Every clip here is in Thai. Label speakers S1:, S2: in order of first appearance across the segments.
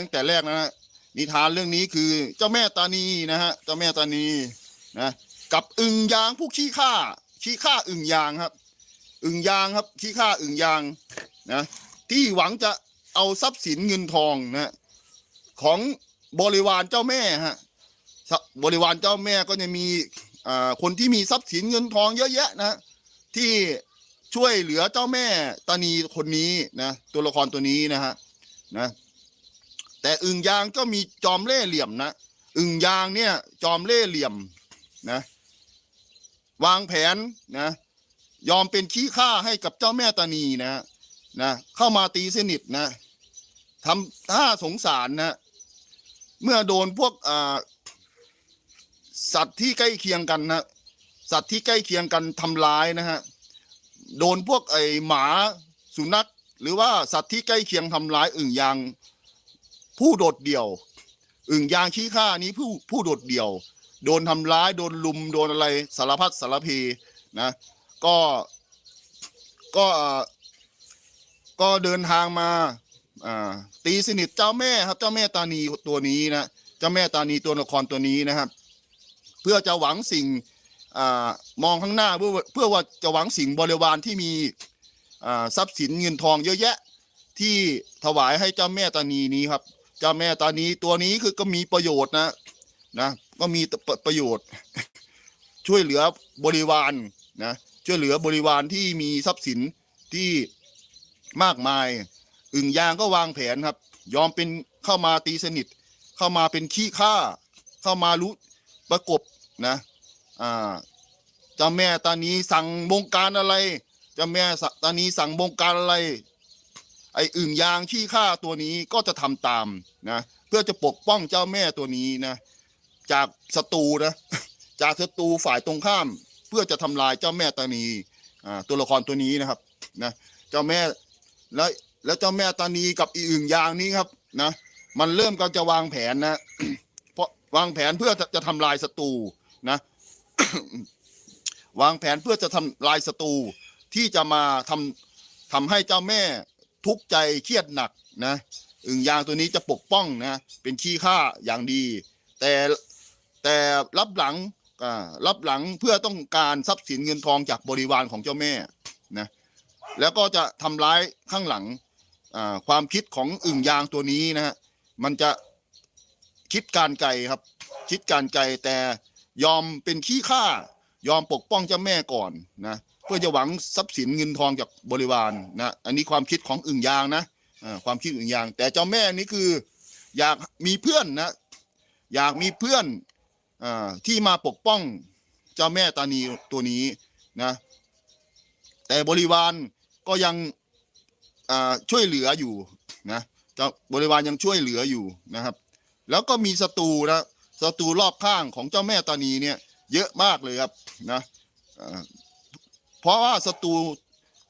S1: ตั้งแต่แรกนะฮะนิทานเรื่องนี้คือเจ้าแม่ตานีนะฮะเจ้าแม่ตานีนะกับอึ่งยางผู้ขี้ข้าขี้ข้าอึ่งยางครับ อึ่งยางครับขี้ข้าอึ่งยางนะที่หวังจะเอาทรัพย์สินเงินทองนะของบริวารเจ้าแม่ฮะบริวารเจ้าแม่ก็จะมีอ่าคนที่มีทรัพย์สินเงินทองเยอะแยะนะที่ช่วยเหลือเจ้าแม่ตานีคนนี้นะตัวละครตัวนี้นะฮะนะ แต่อึ่งยางก็มีจอมเล่เหลี่ยมนะอึ่งยางเนี่ย จอมเล่เหลี่ยมนะ วางแผนนะ ยอมเป็นขี้ข้าให้กับเจ้าแม่ตานีนะนะเข้ามาตีสนิทนะทำท่าสงสารนะ เมื่อโดนพวกอ่าสัตว์ที่ใกล้เคียงกันนะสัตว์ที่ใกล้เคียงกันทำร้ายนะฮะโดนพวกไอหมาสุนัขหรือว่าสัตว์ที่ใกล้เคียงทำร้ายอึ่งยาง ผู้โดดเดี่ยว อึ่งยางขี้ข้านี้ผู้ผู้โดดเดี่ยว โดนทำร้ายโดนลุมโดนอะไรสารพัดสารเพนะก็ก็ก็เดินทางมาตีสนิทเจ้าแม่ครับเจ้าแม่ตานีตัวนี้นะเจ้าแม่ตานีตัวละครตัวนี้นะครับ เพื่อจะหวังสิ่งอมองข้างหน้าเพื่อเพื่อว่าจะหวังสิ่งบริวารที่มีทรัพย์สินเงินทองเยอะแยะที่ถวายให้เจ้าแม่ตานีนี้ครับ เจ้าแม่ตานีตัวนี้คือก็มีประโยชน์นะนะก็มีประโยชน์ ช่วยเหลือบริวารนะช่วยเหลือบริวารที่มีทรัพย์สินที่มากมาย อึ่งยางก็วางแผนครับ ยอมเป็นเข้ามาตีสนิท เข้ามาเป็นขี้ข้าเข้ามารู้ประกบนะอ่าเจ้าแม่ตานีสั่งบงการอะไรเจ้าแม่ตานีสั่งบงการอะไร ไอ้อึ่งยางขี้ข้าตัวนี้ก็จะทำตามนะเพื่อจะปกป้องเจ้าแม่ตัวนี้นะจากศัตรูนะจากศัตรูฝ่ายตรงข้าม เพื่อจะทำลายเจ้าแม่ตานีอ่าตัวละครตัวนี้นะครับนะเจ้าแม่แล้วแล้วเจ้าแม่ตานีกับอีอึ่งยางนี้ครับนะมันเริ่มก็จะวางแผนนะเพราะวางแผนเพื่อจะจะทำลายศัตรูนะวางแผนเพื่อจะทำลายศัตรูที่จะมาทำทำให้เจ้าแม่ ทุกข์ใจเครียดหนักนะอึ่งยางตัวนี้จะปกป้องนะ เป็นขี้ข้าอย่างดี แต่แต่รับหลังรับหลังเพื่อต้องการทรัพย์สินเงินทองจากบริวารของเจ้าแม่นะแล้วก็จะทำร้ายข้างหลังความคิดของอึ่งยางตัวนี้นะฮะมันจะคิดการไกลครับ คิดการไกลแต่ยอมเป็นขี้ข้ายอมปกป้องเจ้าแม่ก่อนนะ เพื่อจะหวังทรัพย์สินเงินทองจากบริวารนะอันนี้ความคิดของอึ่งยางนะความคิดอึ่งยาง แต่เจ้าแม่นี่คืออยากมีเพื่อนนะอยากมีเพื่อนอาที่มาปกป้องเจ้าแม่ตานีตัวนี้นะแต่บริวารก็ยังอ่าช่วยเหลืออยู่นะเจ้าบริวารยังช่วยเหลืออยู่นะครับ แล้วก็มีศัตรูนะศัตรูรอบข้างของเจ้าแม่ตานีเนี่ยเยอะมากเลยครับนะอ่า เพราะว่าศัตรู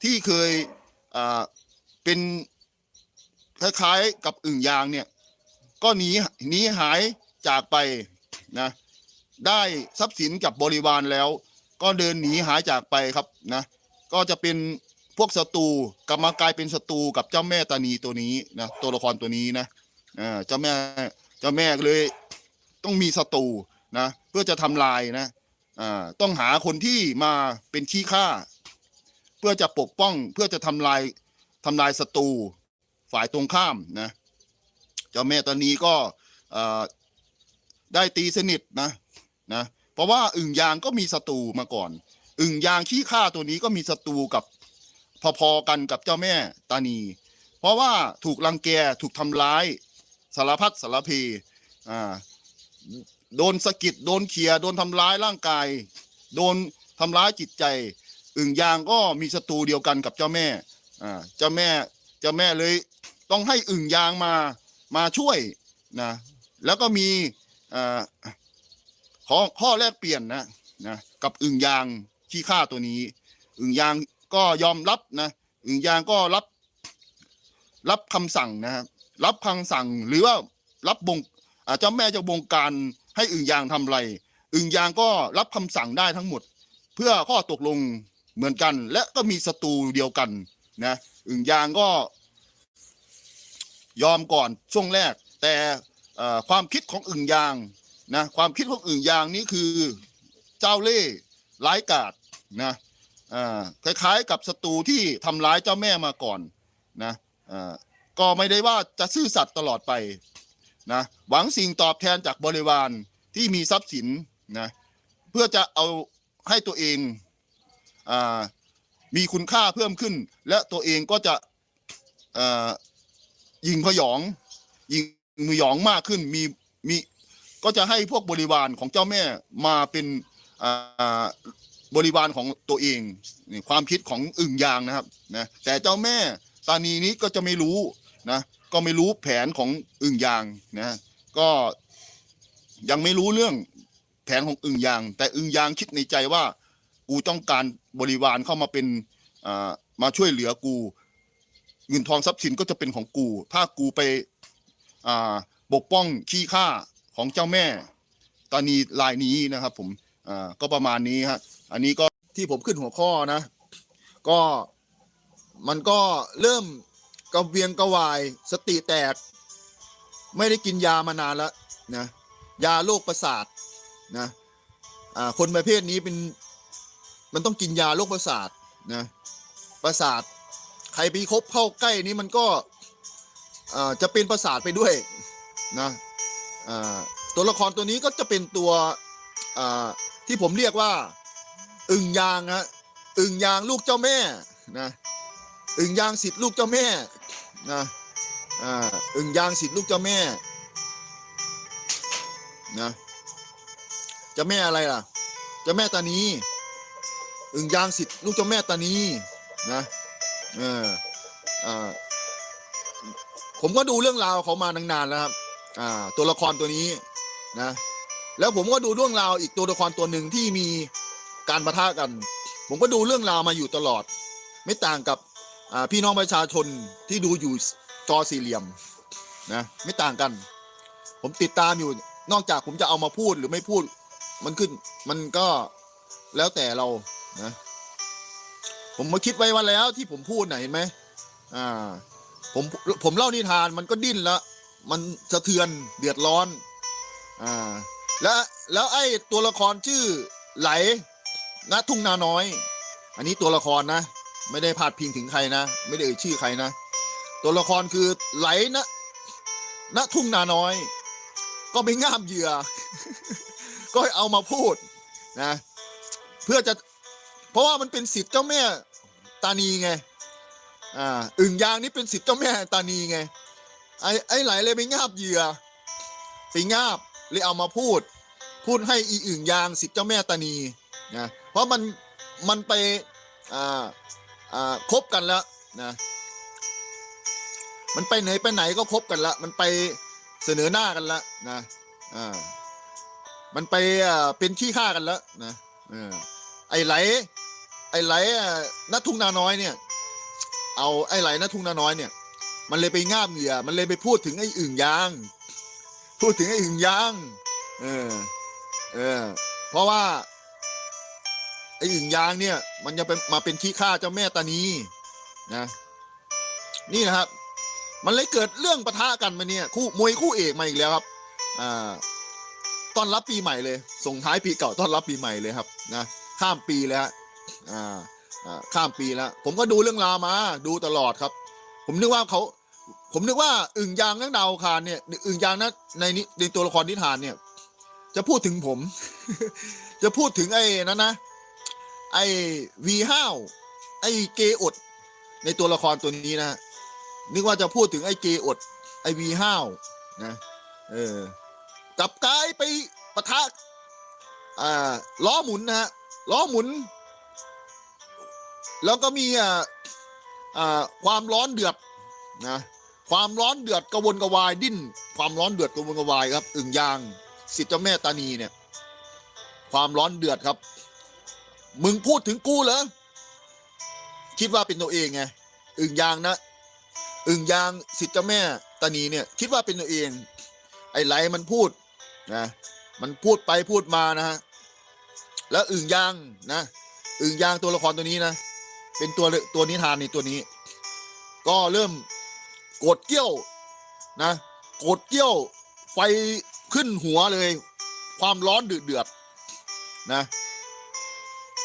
S1: ที่เคยเป็นคล้ายๆกับอึ่งยางเนี่ย ก็หนีหนีหายจากไปนะได้ทรัพย์สินกับบริวารแล้ว ก็เดินหนีหายจากไปครับนะก็จะเป็นพวกศัตรูกลับมากลายเป็นศัตรูกับเจ้าแม่ตานีตัวนี้นะตัวละครตัวนี้นะเจ้าแม่เจ้าแม่เลยต้องมีศัตรูนะเพื่อจะทำลายนะ อ่าต้องหาคนที่มาเป็นขี้ข้าเพื่อจะปกป้องเพื่อจะทำลายทำลายศัตรูฝ่ายตรงข้ามนะเจ้าแม่ตานีก็ได้ตีสนิทนะนะเพราะว่าอึ่งยางก็มีศัตรูมาก่อน อึ่งยางขี้ข้าตัวนี้ก็มีศัตรูกับพอๆกันกับเจ้าแม่ตานี เพราะว่าถูกรังแกถูกทำร้ายสารพัดสารเพอ่า โดนสะกิดโดนเคียโดนทำร้ายร่างกาย โดนทำร้ายจิตใจ อึ่งยางก็มีศัตรูเดียวกันกับเจ้าแม่อ่าเจ้าแม่เจ้าแม่เลย ต้องให้อึ่งยางมามาช่วยนะแล้วก็มีอ่าขอข้อแลกเปลี่ยนนะนะกับอึ่งยางขี้ข้าตัวนี้ อึ่งยางก็ยอมรับนะอึ่งยางก็รับรับคำสั่งนะครับรับคำสั่งหรือว่ารับบงอ่าเจ้าแม่จะบงการ ให้อึ่งยางทำอะไร อึ่งยางก็รับคำสั่งได้ทั้งหมด เพื่อข้อตกลงเหมือนกัน และก็มีศัตรูเดียวกันนะอึ่งยางก็ ยอมก่อนช่วงแรก แต่เอ่อความคิดของอึ่งยางนะความคิดของอึ่งยางนี้คือเจ้าเล่ห์ร้ายกาจนะอ่าคล้ายๆ กับศัตรูที่ทำร้ายเจ้าแม่มาก่อนนะอ่าก็ไม่ได้ว่าจะซื่อสัตย์ตลอดไป นะหวังสิ่งตอบแทนจากบริวารที่มีทรัพย์สินนะเพื่อจะเอาให้ตัวเองอมีคุณค่าเพิ่มขึ้น และตัวเองก็จะยิงพยองยิงมือหยองมากขึ้นมีมีก็จะให้พวกบริวารของเจ้าแม่มาเป็นบริวารของตัวเองนี่ความคิดของอึ่งยางนะครับนะแต่เจ้าแม่ตานีนี้ก็จะไม่รู้นะ ก็ไม่รู้แผนของอึ่งยางนะก็ยังไม่รู้เรื่องแผนของอึ่งยาง แต่อึ่งยางคิดในใจว่า กูต้องการบริวารเข้ามาเป็นอ่ามาช่วยเหลือกูเงินทองทรัพย์สินก็จะเป็นของกู ถ้ากูไปอ่าปกป้องขี้ข้าของเจ้าแม่ตอนนี้ลายนี้นะครับ ผมอ่าก็ประมาณนี้ฮะอันนี้ก็ที่ผมขึ้นหัวข้อนะ ก็มันก็เริ่ม กระเวียงกระวาย สติแตก ไม่ได้กินยามานานแล้วนะยาโรคประสาทนะอ่าคนประเภทนี้เป็นมันต้องกินยาโรคประสาทนะประสาทใครไปคบเข้าใกล้นี้มันก็อ่าจะเป็นประสาทไปด้วยนะอ่าตัวละครตัวนี้ก็จะเป็นตัวอ่าที่ผมเรียกว่า อึ่งยางฮะอึ่งยางลูกเจ้าแม่นะอึ่งยางสิทธิ์ลูกเจ้าแม่ นะอ่าอึ่งยางสิทธิ์ลูกเจ้าแม่นะเจ้าแม่อะไรล่ะเจ้าแม่ตานีอึ่งยางสิทธิ์ลูกเจ้าแม่ตานีนะเอออ่าผมก็ดูเรื่องราวเขามานานๆแล้วครับอ่าตัวละครตัวนี้นะ แล้วผมก็ดูเรื่องราวอีกตัวละครตัวหนึ่งที่มีการประทะกัน ผมก็ดูเรื่องราวมาอยู่ตลอด ไม่ต่างกับ พี่น้องประชาชนที่ดูอยู่จอสี่เหลี่ยมนะไม่ต่างกัน ผมติดตามอยู่นอกจากผมจะเอามาพูดหรือไม่พูด มันขึ้นมันก็แล้วแต่เรานะผมมาคิดไว้ว่าแล้วที่ผมพูดไหนเห็นไหมอ่าผมผมเล่านิทานมันก็ดิ้นล้วมันสะเทือนเดือดร้อนอ่าแล้วแล้วไอ้ตัวละครชื่อไหลณทุ่งนาน้อย อันนี้ตัวละครนะ ไม่ได้พาดพิงถึงใครนะ ไม่ได้เอ่ยชื่อใครนะ ตัวละครคือไหลณณทุ่งนาน้อย ก็ไปง่ามเหยื่อ ก็เอามาพูดนะ เพื่อจะ เพราะว่ามันเป็นสิทธิ์เจ้าแม่ตานีไง อ่าอึ่งยางนี่เป็นสิทธิ์เจ้าแม่ตานีไง ไอ้ไอ้ไหลเลยไปง่าบเหยื่อไปง่าบเลยเอามาพูด พูดให้อีอึ่งยางสิทธิ์เจ้าแม่ตานีนะ เพราะมันมันไป อ่า อ่าคบกันแล้วนะมันไปไหนไปไหนก็คบกันละ มันไปเสนอหน้ากันละนะอ่ามันไปอ่าเป็นขี้ข้ากันแล้วนะเออไอ้ไหล ไอ้ไหลนัทุ่งนาน้อยเนี่ย เอาไอ้ไหลนะทุ่งนาน้อยเนี่ย มันเลยไปง่ามเหยื่อมันเลยไปพูดถึงไอ้อึ่งยาง พูดถึงไอ้อึ่งยาง เออ เออ เพราะว่า ไอ้อึงยางเนี่ย มันจะเป็นมาเป็นขี้ข้าเจ้าแม่ตานีนะ นี่นะครับ มันเลยเกิดเรื่องปะทะกันมาเนี่ย คู่มวยคู่เอกมาอีกแล้วครับ อ่าต้อนรับปีใหม่เลย ส่งท้ายปีเก่าต้อนรับปีใหม่เลยครับนะข้ามปีแล้วอ่าอ่าข้ามปีแล้ว ผมก็ดูเรื่องราวมา ดูตลอดครับ ผมนึกว่าเขาผมนึกว่าอึ่งยางนักดาวคารเนี่ยอึ่งยางนะในนี้ในตัวละครนิทานเนี่ย จะพูดถึงผม จะพูดถึงไอ้นั้นนะ ไอ้วีห้าวไอ้เกอด ในตัวละครตัวนี้นะนึกว่าจะพูดถึงไอ้เกอด ไอ้วีห้าวนะเออกลับกลายไปปะทะอ่าล้อหมุนนะฮะล้อหมุน แล้วก็มีอ่าอ่าความร้อนเดือดนะความร้อนเดือดกระวนกระวายดิ้น ความร้อนเดือดกระวนกระวายครับ อึ่งยางสิทธิ์เจ้าแม่ตานีเนี่ย ความร้อนเดือดครับ มึงพูดถึงกูเหรอ คิดว่าเป็นตัวเองไง อึ่งยางนะ อึ่งยางสิทธิ์เจ้าแม่ตานีเนี่ย คิดว่าเป็นตัวเอง ไอ้ไหลมันพูดนะ มันพูดไปพูดมานะฮะ แล้วอึ่งยางนะ อึ่งยางตัวละครตัวนี้นะ เป็นตัวตัวนิทานในตัวนี้ ก็เริ่มโกรธเกี้ยวนะ
S2: โกรธเกี้ยวไฟขึ้นหัวเลย ความร้อนเดือดเดือดๆนะ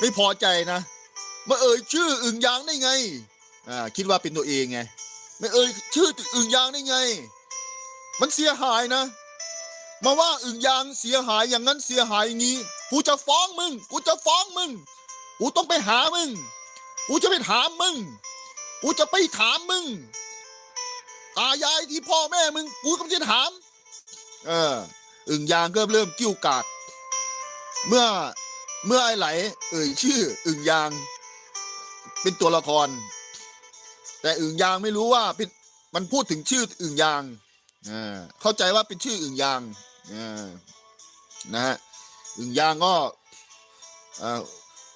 S2: ไม่พอใจนะมาเอ่ยชื่ออึ่งยางได้ไงอ่าคิดว่าเป็นตัวเองไงไม่เอ่ยชื่ออึ่งยางได้ไง มันเสียหายนะ มาว่าอึ่งยางเสียหายอย่างนั้นเสียหายอย่างนี้กูจะฟ้องมึงกูจะฟ้องมึงกูต้องไปหามึงกูจะไปถามมึงกูจะไปถามมึงตายายที่พ่อแม่มึงกูก็จะถาม เอออึ่งยางก็เริ่มกิ้วกาดเมื่อ เมื่อไอไหล เอ่ยชื่อ อึ่งยาง เป็นตัวละคร แต่อึ่งยางไม่รู้ว่าเป็นมันพูดถึงชื่ออึ่งยางอ่าเข้าใจว่าเป็นชื่ออึ่งยางอ่านะฮะอึ่งยางก็อ่า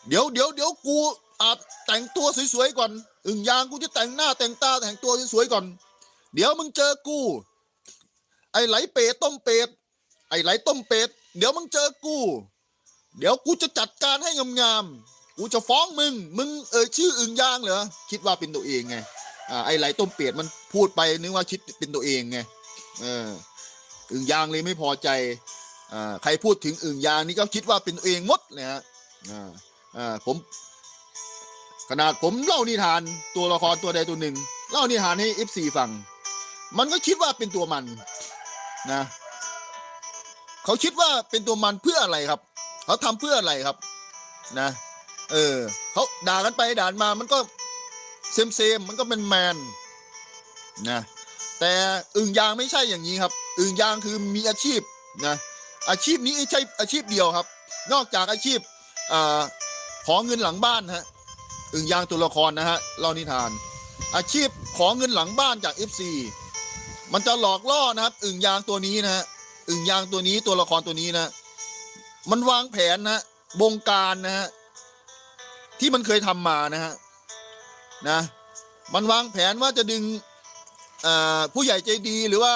S2: เดี๋ยวเดี๋ยวเดี๋ยวกูอาจแต่งตัวสวยๆก่อน อึ่งยางกูจะแต่งหน้าแต่งตาแต่งตัวสวยๆก่อน เดี๋ยวมึงเจอกู ไอไหลเป็ดต้มเป็ดไอไหลต้มเป็ดเดี๋ยวมึงเจอกู เดี๋ยวกูจะจัดการให้งามๆ กูจะฟ้องมึง มึงเอ่ยชื่ออึ่งยางเหรอ คิดว่าเป็นตัวเองไง อ่า ไอ้ไหลต้มเป็ดมันพูดไปนึกว่าคิดเป็นตัวเองไง เออ อึ่งยางเลยไม่พอใจ อ่า ใครพูดถึงอึ่งยางนี่ก็คิดว่าเป็นตัวเองหมดเลยฮะ อ่า อ่า ผม ขนาดผมเล่านิทานตัวละครตัวใดตัวหนึ่ง เล่านิทานให้ FC ฟัง มันก็คิดว่าเป็นตัวมันนะ เขาคิดว่าเป็นตัวมันเพื่ออะไรครับ เขาทำเพื่ออะไรครับ นะ เออเขาด่ากันไปด่ามามันก็เซมเซมมันก็เป็นแมนนะแต่อึ่งยางไม่ใช่อย่างนี้ครับ อึ่งยางคือมีอาชีพนะอาชีพนี้ใช่อาชีพเดียวครับ นอกจากอาชีพอ่าขอเงินหลังบ้านฮะอึ่งยางตัวละครนะฮะเล่านิทาน อาชีพขอเงินหลังบ้านจาก FC มันจะหลอกล่อนะครับ อึ่งยางตัวนี้นะฮะอึ่งยางตัวนี้ตัวละครตัวนี้นะ มันวางแผนนะบงการนะฮะที่มันเคยทำมานะฮะนะมันวางแผนว่าจะดึงผู้ใหญ่ใจดีหรือว่า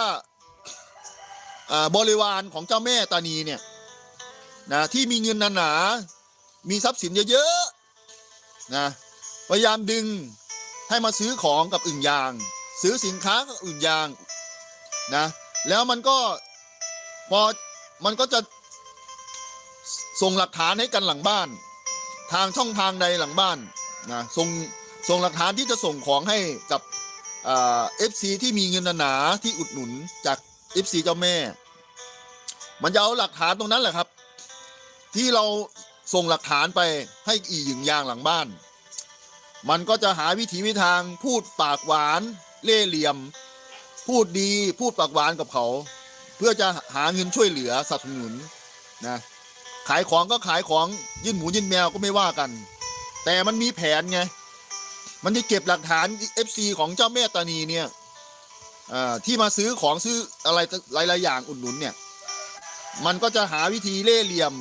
S2: อ่าบริวารของเจ้าแม่ตานีเนี่ยนะที่มีเงินหนาๆมีทรัพย์สินเยอะๆนะพยายามดึงให้มาซื้อของกับอึ่งยาง ซื้อสินค้ากับอึ่งยางนะแล้วมันก็พอมันก็จะ ส่งหลักฐานให้กันหลังบ้าน ทางช่องทางใดหลังบ้านนะส่งส่งหลักฐานที่จะส่งของให้กับเอฟซีที่มีเงินหนาที่อุดหนุนจากเอฟซีเจ้าแม่ มันจะเอาหลักฐานตรงนั้นแหละครับ ที่เราส่งหลักฐานไปให้อีหยิงยางหลังบ้าน มันก็จะหาวิธีวิทางพูดปากหวานเล่เหลี่ยม พูดดีพูดปากหวานกับเขา เพื่อจะหาเงินช่วยเหลือสนับสนุนนะ ขายของก็ขายของยื่นหมูยื่นแมวก็ไม่ว่ากัน แต่มันมีแผนไง มันจะเก็บหลักฐาน FC ของเจ้าแม่ตานีเนี่ยที่มาซื้อของซื้ออะไรหลายๆอย่างอุดหนุนเนี่ย มันก็จะหาวิธีเล่ห์เหลี่ยม